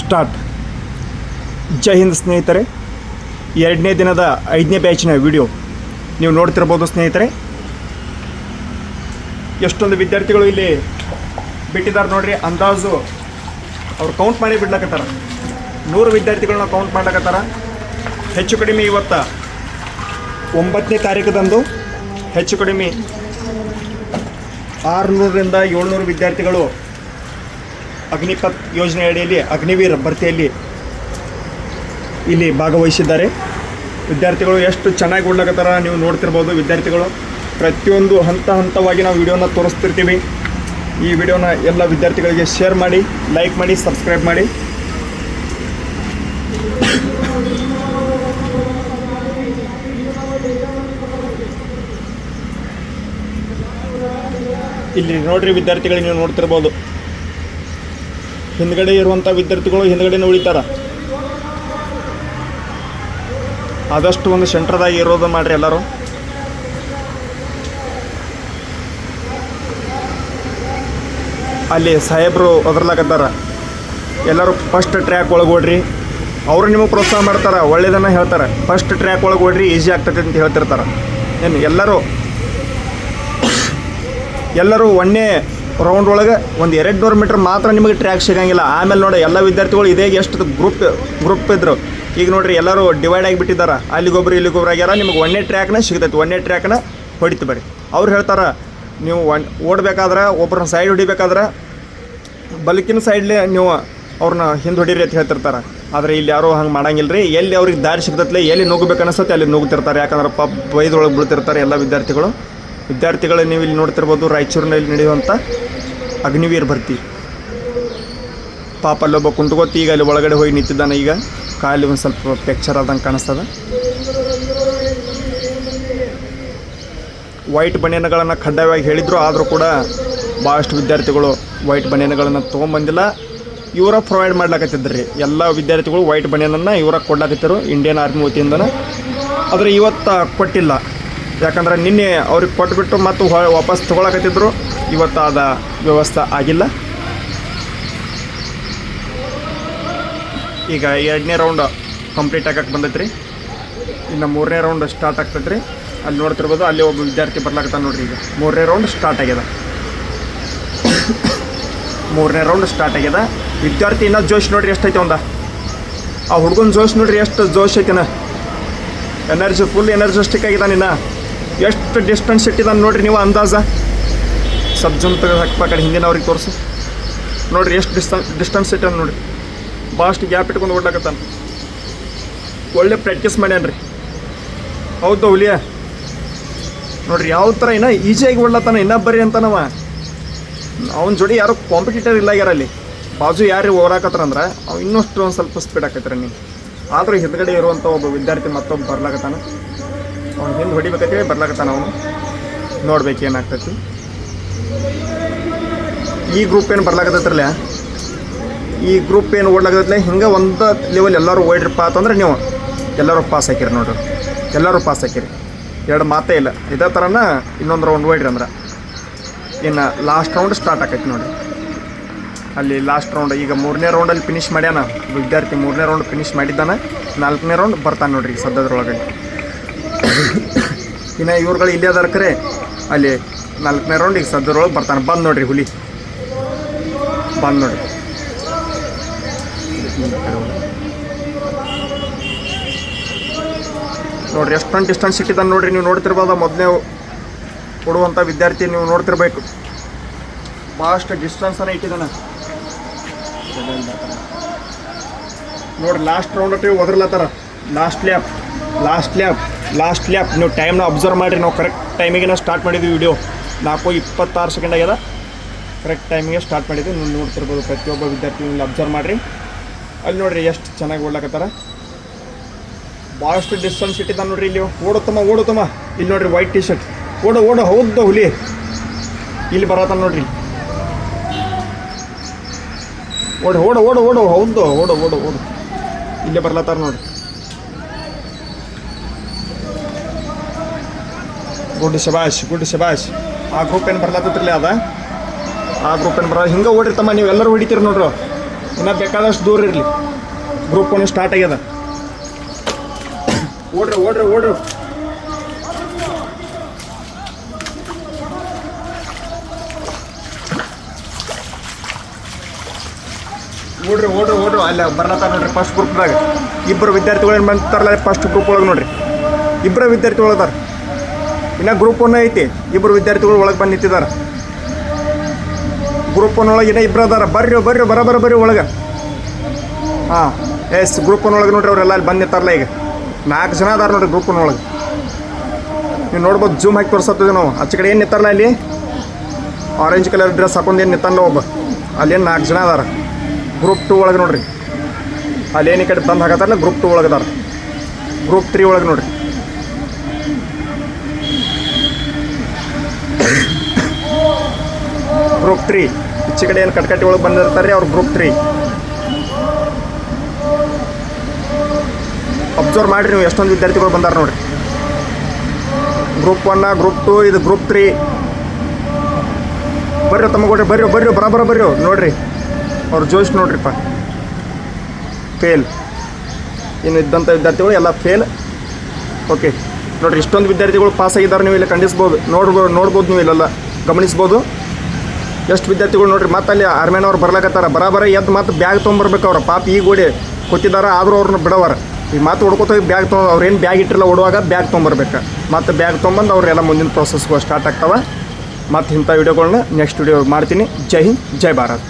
Start. ಜೈ ಹಿಂದ್ ಸ್ನೇಹಿತರೆ. ಎರಡನೇ ದಿನದ ಐದನೇ ಬ್ಯಾಚಿನ ವಿಡಿಯೋ ನೀವು ನೋಡ್ತಿರ್ಬೋದು ಸ್ನೇಹಿತರೆ. ಎಷ್ಟೊಂದು ವಿದ್ಯಾರ್ಥಿಗಳು ಇಲ್ಲಿ ಬಿಟ್ಟಿದ್ದಾರೆ ನೋಡ್ರಿ. ಅಂದಾಜು ಅವ್ರು ಕೌಂಟ್ ಮಾಡಿ ಬಿಡ್ಲಕತ್ತಾರ. ನೂರು ವಿದ್ಯಾರ್ಥಿಗಳನ್ನ ಕೌಂಟ್ ಮಾಡ್ಲಕತ್ತಾರ. ಹೆಚ್ಚು ಕಡಿಮೆ ಇವತ್ತು ಒಂಬತ್ತನೇ ತಾರೀಕದಂದು ಹೆಚ್ಚು ಕಡಿಮೆ ಆರುನೂರರಿಂದ ಏಳ್ನೂರು ವಿದ್ಯಾರ್ಥಿಗಳು ಅಗ್ನಿಪಥ್ ಯೋಜನೆ ಅಡಿಯಲ್ಲಿ ಅಗ್ನಿವೀರ್ ಭರ್ತಿಯಲ್ಲಿ ಇಲ್ಲಿ ಭಾಗವಹಿಸಿದ್ದಾರೆ. ವಿದ್ಯಾರ್ಥಿಗಳು ಎಷ್ಟು ಚೆನ್ನಾಗಿ ಓಡ್ಲಕತ್ತಾರ ನೀವು ನೋಡ್ತಿರ್ಬೋದು ವಿದ್ಯಾರ್ಥಿಗಳು. ಪ್ರತಿಯೊಂದು ಹಂತ ಹಂತವಾಗಿ ನಾವು ವಿಡಿಯೋನ ತೋರಿಸ್ತಿರ್ತೀವಿ. ಈ ವಿಡಿಯೋನ ಎಲ್ಲ ವಿದ್ಯಾರ್ಥಿಗಳಿಗೆ ಶೇರ್ ಮಾಡಿ, ಲೈಕ್ ಮಾಡಿ, ಸಬ್ಸ್ಕ್ರೈಬ್ ಮಾಡಿ. ಇಲ್ಲಿ ನೋಡ್ರಿ ವಿದ್ಯಾರ್ಥಿಗಳಿಗೆ ನೀವು ನೋಡ್ತಿರ್ಬೋದು. ಹಿಂದ್ಗಡೆ ಇರುವಂಥ ವಿದ್ಯಾರ್ಥಿಗಳು ಹಿಂದ್ಗಡೆನೇ ಉಳಿತಾರ. ಆದಷ್ಟು ಒಂದು ಸೆಂಟ್ರದಾಗ ಇರೋದು ಮಾಡ್ರಿ ಎಲ್ಲರೂ. ಅಲ್ಲಿ ಸಾಹೇಬರು ಒದರ್ಲಾಕತ್ತಾರ ಎಲ್ಲರೂ ಫಸ್ಟ್ ಟ್ರ್ಯಾಕ್ ಒಳಗೆ ಓಡ್ರಿ. ಅವರು ನಿಮಗೆ ಪ್ರೋತ್ಸಾಹ ಮಾಡ್ತಾರೆ, ಒಳ್ಳೇದನ್ನ ಹೇಳ್ತಾರೆ. ಫಸ್ಟ್ ಟ್ರ್ಯಾಕ್ ಒಳಗೆ ಓಡ್ರಿ ಈಸಿ ಆಗ್ತದೆ ಅಂತ ಹೇಳ್ತಿರ್ತಾರೆ. ಏನು ಎಲ್ಲರೂ ಎಲ್ಲರೂ ಒಂದೇ ರೌಂಡ್ ಒಳಗೆ ಒಂದು ಎರಡು ನೂರು ಮೀಟ್ರ್ ಮಾತ್ರ ನಿಮಗೆ ಟ್ರ್ಯಾಕ್ ಸಿಗಂಗಿಲ್ಲ. ಆಮೇಲೆ ನೋಡಿ, ಎಲ್ಲ ವಿದ್ಯಾರ್ಥಿಗಳು ಇದೇ ಎಷ್ಟು ಗ್ರೂಪ್ ಗ್ರೂಪ್ ಇದ್ರು. ಈಗ ನೋಡಿರಿ, ಎಲ್ಲರೂ ಡಿವೈಡ್ ಆಗಿಬಿಟ್ಟಿದ್ದಾರೆ. ಅಲ್ಲಿಗೊಬ್ರು ಇಲ್ಲಿಗೊಬ್ರು ಆಗ್ಯಾರ. ನಿಮಗೆ ಒಂದೇ ಟ್ರ್ಯಾಕ್ನ ಸಿಗ್ತೈತೆ, ಒಂದೇ ಟ್ರ್ಯಾಕ್ನ ಹೊಡಿತು ಬರ್ರಿ. ಅವ್ರು ಹೇಳ್ತಾರೆ, ನೀವು ಒನ್, ಓಡಬೇಕಾದ್ರೆ ಒಬ್ಬರನ್ನ ಸೈಡ್ ಹೊಡಿಬೇಕಾದ್ರೆ ಬಲಕಿನ ಸೈಡ್ಲೇ ನೀವು ಅವ್ರನ್ನ ಹಿಂದೆ ಹೊಡೀರಿ ಅಂತ ಹೇಳ್ತಿರ್ತಾರೆ. ಆದರೆ ಇಲ್ಲಿ ಯಾರೂ ಹಂಗೆ ಮಾಡಂಗಿಲ್ಲ ರೀ ಎಲ್ಲಿ ಅವ್ರಿಗೆ ದಾರಿ ಸಿಗ್ತತ್ಲೆ, ಎಲ್ಲಿ ನುಗ್ಬೇಕು ಅನಿಸುತ್ತೆ, ಅಲ್ಲಿ ನುಗ್ತಿರ್ತಾರೆ. ಯಾಕಂದ್ರೆ ಪಾಪ ಬೈದೊಳಗೆ ಬೀಳ್ತಿರ್ತಾರೆ ಎಲ್ಲ ವಿದ್ಯಾರ್ಥಿಗಳು. ವಿದ್ಯಾರ್ಥಿಗಳು ನೀವು ಇಲ್ಲಿ ನೋಡ್ತಿರ್ಬೋದು, ರಾಯಚೂರಿನಲ್ಲಿ ನಡೆಯುವಂಥ ಅಗ್ನಿವೀರ್ ಭರ್ತಿ. ಪಾಪ ಅಲ್ಲೊಬ್ಬ ಕುಂತ್ಕೋತ ಈಗ ಅಲ್ಲಿ ಒಳಗಡೆ ಹೋಗಿ ನಿಂತಿದ್ದಾನೆ ಈಗ. ಕಾಲು ಒಂದು ಸ್ವಲ್ಪ ಫ್ರ್ಯಾಕ್ಚರ್ ಆದಂಗೆ ಕಾಣಿಸ್ತದ. ವೈಟ್ ಬನಿಯನ್ಗಳನ್ನು ಕಡ್ಡಾಯವಾಗಿ ಹೇಳಿದ್ರು, ಆದರೂ ಕೂಡ ಭಾಳಷ್ಟು ವಿದ್ಯಾರ್ಥಿಗಳು ವೈಟ್ ಬನಿಯನ್ಗಳನ್ನು ತೊಗೊಂಬಂದಿಲ್ಲ. ಇವರ ಪ್ರೊವೈಡ್ ಮಾಡ್ಲಾಕತ್ತಿದ್ರಿ. ಎಲ್ಲ ವಿದ್ಯಾರ್ಥಿಗಳು ವೈಟ್ ಬನಿಯನನ್ನು ಇವರ ಕೊಡ್ಲಾಕತ್ತಿರು ಇಂಡಿಯನ್ ಆರ್ಮಿ ವತಿಯಿಂದನೇ. ಆದರೆ ಇವತ್ತು ಕೊಟ್ಟಿಲ್ಲ. ಯಾಕಂದ್ರೆ ನಿನ್ನೆ ಅವ್ರಿಗೆ ಕೊಟ್ಬಿಟ್ಟು ಮತ್ತು ವಾಪಸ್ ತೊಗೊಳಕತ್ತಿದ್ರು. ಇವತ್ತು ಅದ ವ್ಯವಸ್ಥೆ ಆಗಿಲ್ಲ. ಈಗ ಎರಡನೇ ರೌಂಡ್ ಕಂಪ್ಲೀಟ್ ಆಗಕ್ಕೆ ಬಂದೈತ್ರಿ. ಇನ್ನು ಮೂರನೇ ರೌಂಡ್ ಸ್ಟಾರ್ಟ್ ಆಗ್ತೈತೆ ರೀ ಅಲ್ಲಿ ನೋಡ್ತಿರ್ಬೋದು, ಅಲ್ಲಿ ಒಬ್ಬ ವಿದ್ಯಾರ್ಥಿ ಬರ್ಲಾಕತ್ತಾನ ನೋಡ್ರಿ ಈಗ. ಮೂರನೇ ರೌಂಡ್ ಸ್ಟಾರ್ಟ್ ಆಗ್ಯದ. ಮೂರನೇ ರೌಂಡ್ ಸ್ಟಾರ್ಟ್ ಆಗ್ಯದ. ವಿದ್ಯಾರ್ಥಿ ಇನ್ನೂ ಜೋಶ್ ನೋಡ್ರಿ ಎಷ್ಟೈತೆ ಒಂದ? ಆ ಹುಡುಗನ ಜೋಶ್ ನೋಡ್ರಿ ಎಷ್ಟು ಜೋಶ್ ಐತೆನ? ಎನರ್ಜಿ ಫುಲ್ ಎನರ್ಜಿಸ್ಟಿಕ್ ಆಗಿದ್ದಾನೆ ಇನ್ನ. ಎಷ್ಟು ಡಿಸ್ಟೆನ್ಸ್ ಇಟ್ಟಿದ್ದಾನೆ ನೋಡ್ರಿ ನೀವು ಅಂದಾಜ? ಸಬ್ಜನ್ ತೆಗೆದು ಹಾಕ್ಪ ಕಡೆ ಹಿಂದಿನವ್ರಿಗೆ ತೋರಿಸಿ. ನೋಡಿರಿ ಎಷ್ಟು ಡಿಸ್ಟನ್ಸ್ ಡಿಸ್ಟೆನ್ಸ್ ಇಟ್ಟಾನ ನೋಡಿರಿ. ಭಾಳಷ್ಟು ಗ್ಯಾಪ್ ಇಟ್ಕೊಂಡು ಓಡ್ಲಾಕತ್ತಾನ. ಒಳ್ಳೆ ಪ್ರಾಕ್ಟೀಸ್ ಮಾಡ್ಯಾನ್ರಿ. ಹೌದು ಹುಲಿಯ. ನೋಡ್ರಿ ಯಾವ ಥರ ಇನ್ನೂ ಈಜಿಯಾಗಿ ಓಡ್ಲತ್ತಾನ, ಇನ್ನ ಬರ್ರಿ ಅಂತಾನವ. ಅವನ ಜೋಡಿ ಯಾರು ಕಾಂಪಿಟೇಟರ್ ಇಲ್ಲ ಯಾರ ಅಲ್ಲಿ. ಬಾಜು ಯಾರು ಓಡಾಕತ್ತಾರಂದ್ರೆ ಅವ್ ಇನ್ನಷ್ಟು ಒಂದು ಸ್ವಲ್ಪ ಸ್ಪೀಡ್ ಆಕತ್ತಾರೆ ನೀವು ಆದರೂ ಹಿಂದ್ಗಡೆ ಇರುವಂಥ ಒಬ್ಬ ವಿದ್ಯಾರ್ಥಿ ಮತ್ತೊಬ್ಬ ಬರ್ಲಾಕತ್ತಾನ. ಅವ್ನು ಹಿಂದೆ ಹೊಡಿಬೇಕಂತೇಳಿ ಬರ್ಲಾಕತ್ತಾನ ಅವನು. ನೋಡ್ಬೇಕು ಏನಾಗ್ತೈತಿ. ಈ ಗ್ರೂಪ್ ಏನು ಬರ್ಲಾಕತ್ತೈತ್ರಲ್ಲ ಈ ಗ್ರೂಪ್ ಏನು ಓಡ್ಲಾಕತ್ತಲ್ಲ ಹಿಂಗೆ ಒಂದು ಲೆವೆಲ್ ಎಲ್ಲರೂ ಓಡಿರಪ್ಪ ಅಂತಂದ್ರೆ ನೀವು. ಎಲ್ಲರೂ ಪಾಸ್ ಹಾಕಿರಿ ನೋಡ್ರಿ. ಎಲ್ಲರೂ ಪಾಸ್ ಹಾಕಿರಿ. ಎರಡು ಮಾತೇ ಇಲ್ಲ. ಇದೇ ಥರನ ಇನ್ನೊಂದು ರೌಂಡ್ ಓಡ್ರಿ ಅಂದ್ರೆ. ಇನ್ನು ಲಾಸ್ಟ್ ರೌಂಡ್ ಸ್ಟಾರ್ಟ್ ಆಕೈತಿ ನೋಡಿ ಅಲ್ಲಿ ಲಾಸ್ಟ್ ರೌಂಡ್ ಈಗ ಮೂರನೇ ರೌಂಡಲ್ಲಿ ಫಿನಿಶ್ ಮಾಡ್ಯಾನ. ವಿದ್ಯಾರ್ಥಿ ಮೂರನೇ ರೌಂಡ್ ಫಿನಿಶ್ ಮಾಡಿದ್ದಾನೆ. ನಾಲ್ಕನೇ ರೌಂಡ್ ಬರ್ತಾನೆ ನೋಡ್ರಿ ಸದ್ಯದ್ರೊಳಗಡೆ. ಸದ್ಯದ್ರೊಳಗೆ ಇನ್ನು ಇವ್ರುಗಳು ಇಲ್ಲೇ ಕರೆ. ಅಲ್ಲಿ ನಾಲ್ಕನೇ ರೌಂಡ್ ಈಗ ಸದ್ಯದ್ರೊಳಗೆ ಬರ್ತಾನೆ. ಬಂದು ನೋಡ್ರಿ ಹುಲಿ. ಬಂದು ನೋಡ್ರಿ. ನೋಡ್ರಿ ಎಷ್ಟೊಂದು ಡಿಸ್ಟೆನ್ಸ್ ಇಟ್ಟಿದ್ದಾನೆ ನೋಡ್ರಿ. ನೀವು ನೋಡ್ತಿರ್ಬೋದ ಮೊದಲನೇ ಕೊಡುವಂಥ ವಿದ್ಯಾರ್ಥಿ ನೀವು ನೋಡ್ತಿರ್ಬೇಕು. ಭಾಳಷ್ಟು ಡಿಸ್ಟೆನ್ಸನ್ನು ಇಟ್ಟಿದ್ದಾನೆ ನೋಡ್ರಿ last round ಒದರ್ಲತ್ತಾರ. Last lap last lap last lap ನೀವು ಟೈಮ್ನ ಅಬ್ಸರ್ವ್ ಮಾಡಿರಿ. ನಾವು ಕರೆಕ್ಟ್ ಟೈಮಿಗೆ ನಾವು ಸ್ಟಾರ್ಟ್ ಮಾಡಿದ್ವಿ ವಿಡಿಯೋ ನಾಲ್ಕು ಇಪ್ಪತ್ತಾರು ಸೆಕೆಂಡ್ ಆಗ್ಯದ ಕರೆಕ್ಟ್ ಟೈಮಿಗೆ ಸ್ಟಾರ್ಟ್ ಮಾಡಿದ್ವಿ ನೀವು ನೋಡ್ತಿರ್ಬೋದು, ಪ್ರತಿಯೊಬ್ಬ ವಿದ್ಯಾರ್ಥಿ ಇಲ್ಲಿ ಅಬ್ಸರ್ವ್ ಮಾಡಿರಿ. ಅಲ್ಲಿ ನೋಡಿರಿ ಎಷ್ಟು ಚೆನ್ನಾಗಿ ಓಡ್ಲಕತ್ತಾರ. ಭಾಳಷ್ಟು ಡಿಸ್ಟೆನ್ಸ್ ಇಟ್ಟಿದ್ದಾನೆ ನೋಡ್ರಿ ಇಲ್ಲಿ. ಓಡುತ್ತಮ್ಮ ಓಡುತ್ತಮ್ಮ ಇಲ್ಲಿ ನೋಡ್ರಿ ವೈಟ್ ಟಿ ಶರ್ಟ್ ಓಡು ಓಡು, ಹೌದು, ಹುಲಿ. ಇಲ್ಲಿ ಬರತ್ತ ನೋಡ್ರಿ. ಓಡು ಓಡು ಓಡು ಓಡು, ಹೌದು, ಓಡು ಓಡು ಓಡು. ಇಲ್ಲೇ ಬರ್ಲತ್ತಾರ ನೋಡ್ರಿ. ಗುಡ್ ಶಬಾಷ್ ಗುಡ್ ಶಬಾಷ್. ಆ ಗ್ರೂಪ್ ಏನು ಬರ್ಲಾತತ್ರಲ್ಲಿ ಅದ? ಆ ಗ್ರೂಪ್ ಏನು ಬರ ಹಿಂಗೆ ಓಡಿರ್ತಮ್ಮ ನೀವು ಎಲ್ಲರೂ ಹೊಡಿತೀರಿ ನೋಡ್ರಿ. ಇನ್ನು ಬೇಕಾದಷ್ಟು ದೂರ ಇರಲಿ. ಗ್ರೂಪ್ ಒಂದು ಸ್ಟಾರ್ಟ್ ಆಗ್ಯದ. ಓಡ್ರಿ ಓಡ್ರಿ ಓಡ್ರಿ. ಓಡ್ರಿ ಓಡ್ರಿ ಓಡ್ರಿ. ಅಲ್ಲ ಬರ್ಲತ್ತಾರ ನೋಡ್ರಿ ಫಸ್ಟ್ ಗ್ರೂಪ್ದಾಗ ಇಬ್ಬರು ವಿದ್ಯಾರ್ಥಿಗಳು ಏನು ಬಂತಾರಲ್ಲ ಫಸ್ಟ್ ಗ್ರೂಪ್ ಒಳಗೆ ನೋಡ್ರಿ. ಇಬ್ಬರು ವಿದ್ಯಾರ್ಥಿಗಳು ಅದಾರ. ಇನ್ನು ಗ್ರೂಪ್ ಒನ್ ಐತಿ. ಇಬ್ಬರು ವಿದ್ಯಾರ್ಥಿಗಳು ಒಳಗೆ ಬಂದು ನಿಂತಿದ್ದಾರೆ ಗ್ರೂಪ್ ಒನ್ ಒಳಗೆ ಇನ್ನೂ ಇಬ್ಬರು ಅದಾರ. ಬರ್ರಿ ಬರ್ರಿ, ಬರ ಬರ, ಬರ್ರಿ ಒಳಗೆ. ಹಾಂ, ಎಸ್ ಗ್ರೂಪ್ ಒನ್ ಒಳಗೆ ನೋಡ್ರಿ ಅವರೆಲ್ಲ ಅಲ್ಲಿ ಬಂದು ನಿಂತಾರಲ್ಲ ಈಗ. ನಾಲ್ಕು ಜನ ಅದಾರ ನೋಡ್ರಿ ಗ್ರೂಪ್ ಒನ್ ಒಳಗೆ. ನೀವು ನೋಡ್ಬೋದು ಜೂಮ್ ಹಾಕಿ ತೋರಿಸತ್ತಿದ್ವಿ ನಾವು. ಆಚೆ ಕಡೆ ಏನು ನಿಂತಾರಲ್ಲ ಅಲ್ಲಿ? ಆರೆಂಜ್ ಕಲರ್ ಡ್ರೆಸ್ ಹಾಕೊಂಡು ಏನು ನಿಂತಾನಲ್ಲ ಒಬ್ಬ. ಅಲ್ಲೇನು ನಾಲ್ಕು ಜನ ಅದಾರ. ಗ್ರೂಪ್ ಟು ಒಳಗೆ ನೋಡ್ರಿ. ಅಲ್ಲೇನು ಈ ಕಡೆ ಬಂದು ಹಾಕತ್ತಾರಲ್ಲ? ಗ್ರೂಪ್ ಟು ಒಳಗೆ ಅದಾರ. ಗ್ರೂಪ್ ತ್ರೀ ಒಳಗೆ ನೋಡ್ರಿ. ಗ್ರೂಪ್ ತ್ರೀ ಈಚೆ ಕಡೆ ಏನು ಕಟ್ಕಟ್ಟಿ ಒಳಗೆ ಬಂದಿರ್ತಾರೆ ಅವ್ರು ಗ್ರೂಪ್ ತ್ರೀ ಅಬ್ಸರ್ವ್ ಮಾಡಿರಿ ನೀವು, ಎಷ್ಟೊಂದು ವಿದ್ಯಾರ್ಥಿಗಳು ಬಂದಾರ ನೋಡಿರಿ. ಗ್ರೂಪ್ ಒನ್ನ ಗ್ರೂಪ್ ಟು ಇದು ಗ್ರೂಪ್ ತ್ರೀ ಬರ್ರಿ ತಮ್ಮಗೊಡ್ರಿ ಬರ್ರಿ ಬರ್ರಿ, ಬರಬರ ಬರ್ರಿ ನೋಡಿರಿ. ಅವ್ರ ಜೋಶ್ ನೋಡ್ರಿಪ್ಪ. ಫೇಲ್ ಇನ್ನು ಇದ್ದಂಥ ವಿದ್ಯಾರ್ಥಿಗಳು ಎಲ್ಲ ಫೇಲ್ ಓಕೆ ನೋಡ್ರಿ, ಇಷ್ಟೊಂದು ವಿದ್ಯಾರ್ಥಿಗಳು ಪಾಸ್ ಆಗಿದ್ದಾರೆ, ನೀವು ಇಲ್ಲಿ ಖಂಡಿಸ್ಬೋದು. ನೋಡ್ಬೋದು ನೋಡ್ಬೋದು ನೀವು ಇಲ್ಲೆಲ್ಲ. ಗಮನಿಸ್ಬೋದು. ಎಷ್ಟು ವಿದ್ಯಾರ್ಥಿಗಳು ನೋಡ್ರಿ, ಮತ್ತೆ ಅಲ್ಲಿ ಆರ್ಮೇನವ್ರು ಬರ್ಲಾಕತ್ತಾರ. ಬರಾಬರ ಎದ್ದು ಮತ್ತೆ ಬ್ಯಾಗ್ ತೊಗೊಂಬರ್ಬೇಕು ಅವ್ರ. ಪಾಪ ಈಗ ಓಡಿ ಕೂತಿದಾರ, ಆದರೂ ಅವ್ರನ್ನ ಬಿಡವರ. ಈಗ ಮತ್ತೆ ಹುಡ್ಕೋತ ಬ್ಯಾಗ್ ತೊಗೊಂಡು ಅವ್ರೇನು ಬ್ಯಾಗ್ ಇಟ್ಟಿರಲ್ಲ ಓಡುವಾಗ ಬ್ಯಾಗ್ ತೊಗೊಂಬರ್ಬೇಕು. ಮತ್ತೆ ಬ್ಯಾಗ್ ತೊಗೊಂಬಂದು ಅವರೆಲ್ಲ ಮುಂದಿನ ಪ್ರೊಸೆಸ್ಗಳು ಸ್ಟಾರ್ಟ್ ಆಗ್ತಾವೆ. ಮತ್ತು ಇಂಥ ವೀಡಿಯೋಗಳನ್ನ ನೆಕ್ಸ್ಟ್ ವೀಡಿಯೋ ಮಾಡ್ತೀನಿ. ಜೈ ಹಿಂದ್, ಜೈ ಭಾರತ್.